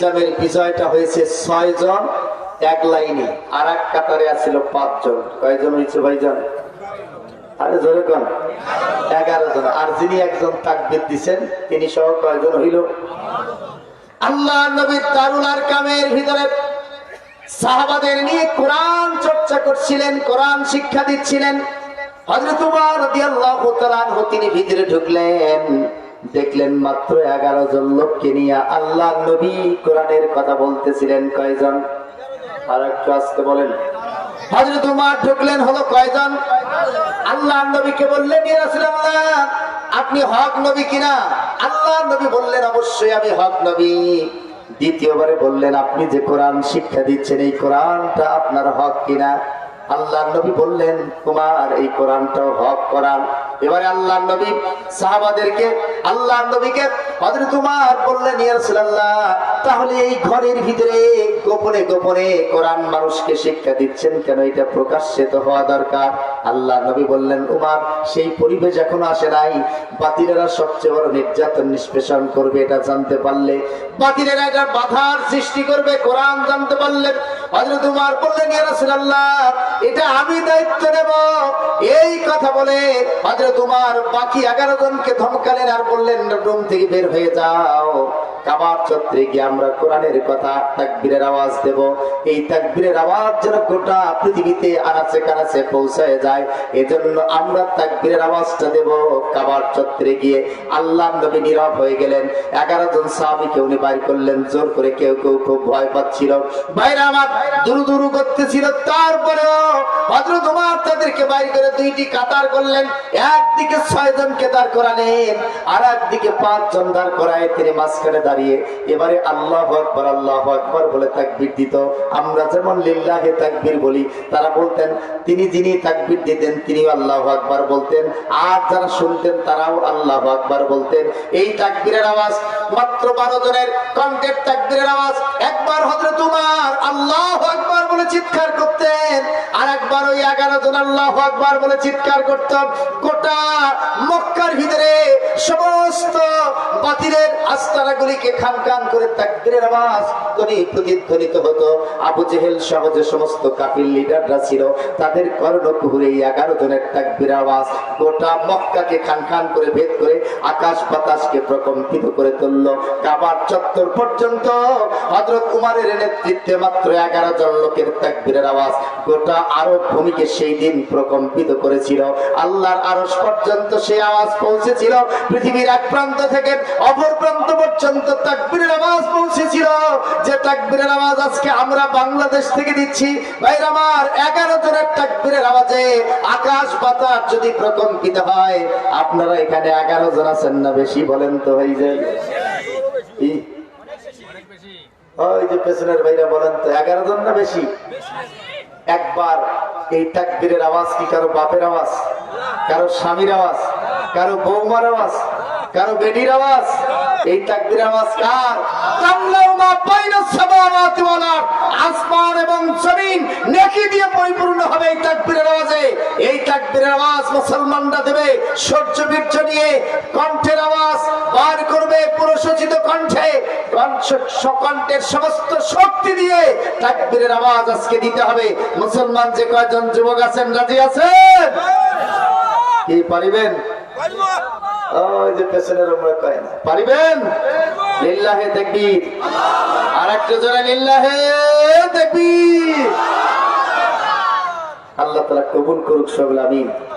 ইসলামের বিজয়টা হয়েছে ছয় জন, এক লাইনে। আর এক কাতারে আছিল পাঁচজন কয়জন হয়েছে ভাইজন? জন। আর যিনি একজন দিছেন, তিনি সহ আল্লাহ কামের ভিতরে নিয়ে কোরআন চর্চা করছিলেন শিক্ষা দিচ্ছিলেন। তিনি ভিতরে ঢুকলেন। দেখলেন মাত্র এগারো জন লোককে নিয়ে আল্লাহ নবী কোরআনের কথা বলতেছিলেন কয়জন? আর একটু আজকে বলেন। আপনি অবশ্যই আমি হক নবী। দ্বিতীয়বারে বললেন, আপনি যে কোরআন শিক্ষা দিচ্ছেন, এই কোরআনটা আপনার হক কিনা? আল্লাহ নবী বললেন তোমার এই কোরআনটাও হক কোরআন এবারে আল্লাহ নবী সাহাবাদেরকে আল্লাহ নবীকে হযরত তোমার বললেন তাহলে এই ঘরের ভিতরে গোপনে গোপনে কোরআন মানুষকে শিক্ষা দিচ্ছেন কেন? এটা প্রকাশ্যে হওয়া দরকার। আল্লাহ নবী বললেন, উমার, সেই পরিবেশ এখনও আসে নাই। বাতিলেরা সবচেয়ে বড় নির্যাতন নিষ্পেষণ করবে, এটা জানতে পারলে। বাতিলেরা এটা বাধার সৃষ্টি করবে, কোরআন জানতে পারলে। হযরত উমার বললেন, ইয়া রাসূলুল্লাহ এটা আমি দায়িত্ব নেব। এই কথা বলে হযরত উমার বাকি এগারো জনকে ধমকালেন আর বললেন, রুম থেকে বের হয়ে যাও। কাবার চত্রে গিয়ে আমরা কোরআনের কথা তাকবীরের আওয়াজ দেব। এই তাকবীরের আওয়াজ যেন গোটা পৃথিবীতে আনাচে কানাচে পৌঁছায় যায়, এজন্য আমরা তাকবীরের আওয়াজটা দেব। কাবার চত্রে গিয়ে আল্লাহ নবী নীরব হয়ে গেলেন। এগারো জন সাহাবিকে উনি বাইর করলেন। জোর করে কেউ কেউ খুব ভয় পাচ্ছিল। বাইরে আমার, দুরু দুরু করতেছিল তারপরেও হযরত উমর তাদেরকে বাইর করে দুইটি কাতার করলেন। একদিকে ছয় জনকে দাঁড় করালেন আর একদিকে পাঁচ জন দাঁড় করায় তিনি মাঝখানে দাঁড়িয়ে। এবারে আল্লাহ আকবর আল্লাহ আকবর বলে তাকবির দিত। আমরা যেমন লিল্লাহে তাকবির বলি, তারা বলতেন, তিনি যিনি তাকবির দিতেন তিনি আল্লাহ আকবর বলতেন। আর যারা শুনতেন, তারাও আল্লাহ আকবর বলতেন। এই তাকবীরের আওয়াজ, মাত্র বারো জনের কণ্ঠের তাকবীরের আওয়াজ। একবার হজরত উমার আল্লাহ আকবর বলে চিৎকার করতেন। আর একবার ওই এগারো জন আল্লাহ আকবর বলে চিৎকার করতেন গোটা মক্কার ভিতরে সমস্ত বাতিলের আস্তানাগুলিকে খান খান করে তাকবীরের আওয়াজ ধ্বনি প্রতিধ্বনিত হতো। আবু জেহেল সহ যে সমস্ত লিডাররা ছিল, তাদের কর্ণকুহুরে এই এগারো জনের আওয়াজ গোটা মক্কাকে করে ভেদ করে আকাশ বাতাসকে প্রকম্পিত করে তুলল। কাবার চত্বর পর্যন্ত হযরত উমারের নেতৃত্বে মাত্র এগারো জন লোকের তাকবীরের আওয়াজ গোটা আরব ভূমিকে সেই দিন প্রকম্পিত করেছিল। আল্লাহর আরশ পর্যন্ত সেই আওয়াজ পৌঁছেছিল। পৃথিবীর এক প্রান্ত থেকে অপর প্রান্ত পর্যন্ত তাকবীরের আওয়াজ পৌঁছেছিল। যে তাকবীরের আওয়াজ আজকে আমরা বাংলাদেশ থেকে দিচ্ছি ভাইরা আমার এগারো জনের তাকবীরের আওয়াজে আকাশ বাতাস যদি প্রকম্পিত হয় আপনারা এখানে এগারো জন আছেন না বেশি বলেন তো হয়ে যায় ওই যে পেছনের ভাইরা বলেন তো এগারো জন না বেশি। একবার এই তাকবীরের আওয়াজ কি? কারও বাপের আওয়াজ? কারও স্বামীর আওয়াজ? কারও বৌমার আওয়াজ? কারও বেটির আওয়াজ? এই তাকবীরের আওয়াজ কার। আসমান এবং জমিন নেকি দিয়ে পরিপূর্ণ হবে এই তাকবীরের আওয়াজে। এই তাকবীরের আওয়াজ মুসলমানরা দেবে। সূর্য বীর্য নিয়ে কণ্ঠের আওয়াজ বার করবে পুরসচিত কণ্ঠে। কণ্ঠ- কণ্ঠের সমস্ত শক্তি দিয়ে তাকবীরের আওয়াজ আজকে দিতে হবে। মুসলমান যে কয়জন যুবক আছেন, রাজি আছেন? কি পারিবেন? পেছনের পারিবেন? আর জোরে আল্লাহ তাআলা কবুল করুক সকল আমিন।